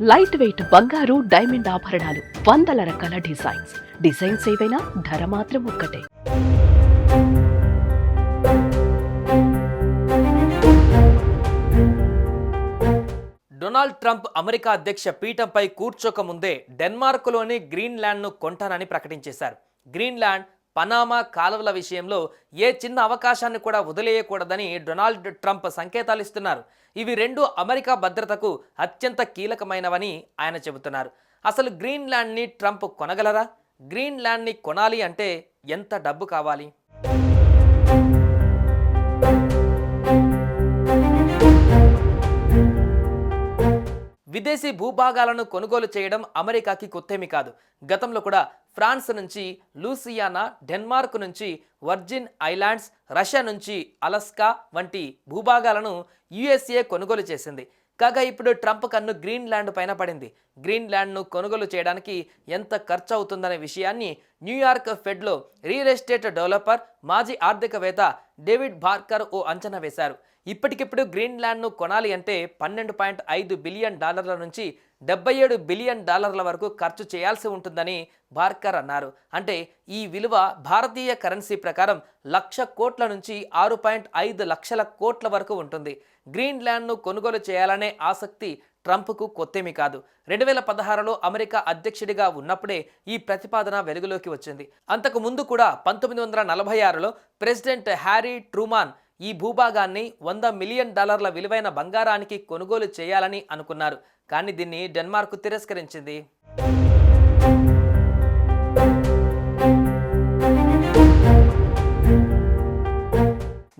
Light weight బంగారు diamond ఆభరణాలు వందల రకాల డిజైన్స్ డిజైన్స్ ఏవైనా ధర మాత్రం ఒక్కటే. డొనాల్డ్ ట్రంప్ అమెరికా అధ్యక్ష పీఠంపై కూర్చోక ముందే డెన్మార్క్లోని గ్రీన్లాండ్ను కొంటానని ప్రకటించేశారు. గ్రీన్లాండ్ పనామా కాలువల విషయంలో ఏ చిన్న అవకాశాన్ని కూడా వదిలేయకూడదని డొనాల్డ్ ట్రంప్ సంకేతాలు ఇస్తున్నారు. ఇవి రెండు అమెరికా భద్రతకు అత్యంత కీలకమైనవని ఆయన చెబుతున్నారు. అసలు గ్రీన్లాండ్ని ట్రంప్ కొనగలరా? గ్రీన్లాండ్ని కొనాలి అంటే ఎంత డబ్బు కావాలి? విదేశీ భూభాగాలను కొనుగోలు చేయడం అమెరికాకి కొత్తేమి కాదు. గతంలో కూడా ఫ్రాన్స్ నుంచి లూసియానా డెన్మార్క్ నుంచి వర్జిన్ ఐలాండ్స్ రష్యా నుంచి అలస్కా వంటి భూభాగాలను యుఎస్ఏ కొనుగోలు చేసింది. కాగా ఇప్పుడు ట్రంప్ కన్ను గ్రీన్లాండ్ పైన పడింది. గ్రీన్లాండ్ను కొనుగోలు చేయడానికి ఎంత ఖర్చు అవుతుందనే విషయాన్ని న్యూయార్క్ ఫెడ్లో రియల్ ఎస్టేట్ డెవలపర్ మాజీ ఆర్థికవేత్త డేవిడ్ బార్కర్ ఓ అంచనా వేశారు. ఇప్పటికిప్పుడు గ్రీన్లాండ్ను కొనాలి అంటే పన్నెండు పాయింట్ ఐదు బిలియన్ డాలర్ల నుంచి డెబ్బై ఏడు బిలియన్ డాలర్ల వరకు ఖర్చు చేయాల్సి ఉంటుందని బార్కర్ అన్నారు. అంటే ఈ విలువ భారతీయ కరెన్సీ ప్రకారం లక్ష కోట్ల నుంచి ఆరు పాయింట్ ఐదు లక్షల కోట్ల వరకు ఉంటుంది. గ్రీన్లాండ్ను కొనుగోలు చేయాలనే ఆసక్తి ట్రంప్కు కొత్తేమి కాదు. రెండు వేల పదహారులో అమెరికా అధ్యక్షుడిగా ఉన్నప్పుడే ఈ ప్రతిపాదన వెలుగులోకి వచ్చింది. అంతకు ముందు కూడా పంతొమ్మిది వందల నలభై ఆరులో ప్రెసిడెంట్ హ్యారీ ట్రూమాన్ ఈ భూభాగాన్ని వంద మిలియన్ డాలర్ల విలువైన బంగారానికి కొనుగోలు చేయాలని అనుకున్నారు. కానీ దీన్ని డెన్మార్క్ తిరస్కరించింది.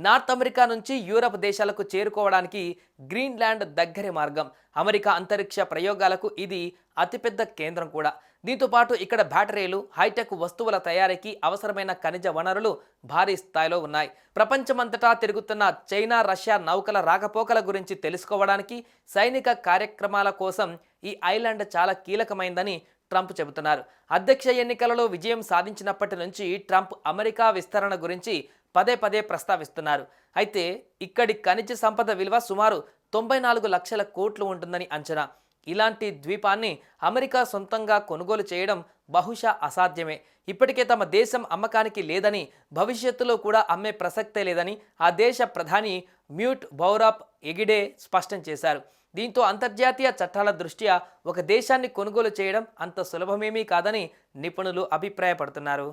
నార్త్ అమెరికా నుంచి యూరప్ దేశాలకు చేరుకోవడానికి గ్రీన్లాండ్ దగ్గరి మార్గం. అమెరికా అంతరిక్ష ప్రయోగాలకు ఇది అతిపెద్ద కేంద్రం కూడా. దీంతో పాటు ఇక్కడ బ్యాటరీలు హైటెక్ వస్తువుల తయారీకి అవసరమైన ఖనిజ వనరులు భారీ స్థాయిలో ఉన్నాయి. ప్రపంచమంతటా తిరుగుతున్న చైనా రష్యా నౌకల రాకపోకల గురించి తెలుసుకోవడానికి సైనిక కార్యక్రమాల కోసం ఈ ఐలాండ్ చాలా కీలకమైందని ట్రంప్ చెబుతున్నారు. అధ్యక్ష ఎన్నికలలో విజయం సాధించినప్పటి నుంచి ట్రంప్ అమెరికా విస్తరణ గురించి పదే పదే ప్రస్తావిస్తున్నారు. అయితే ఇక్కడి ఖనిజ సంపద విలువ సుమారు తొంభై నాలుగు లక్షల కోట్లు ఉంటుందని అంచనా. ఇలాంటి ద్వీపాన్ని అమెరికా సొంతంగా కొనుగోలు చేయడం బహుశా అసాధ్యమే. ఇప్పటికే తమ దేశం అమ్మకానికి లేదని భవిష్యత్తులో కూడా అమ్మే ప్రసక్తే లేదని ఆ దేశ ప్రధాని మ్యూట్ బౌరాప్ ఎగిడే స్పష్టం చేశారు. దీంతో అంతర్జాతీయ చట్టాల దృష్ట్యా ఒక దేశాన్ని కొనుగోలు చేయడం అంత సులభమేమీ కాదని నిపుణులు అభిప్రాయపడుతున్నారు.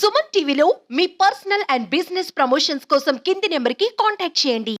సుమన్ టీవీలో మీ పర్సనల్ అండ్ బిజినెస్ ప్రమోషన్స్ కోసం కింది నెంబర్కి కాంటాక్ట్ చేయండి.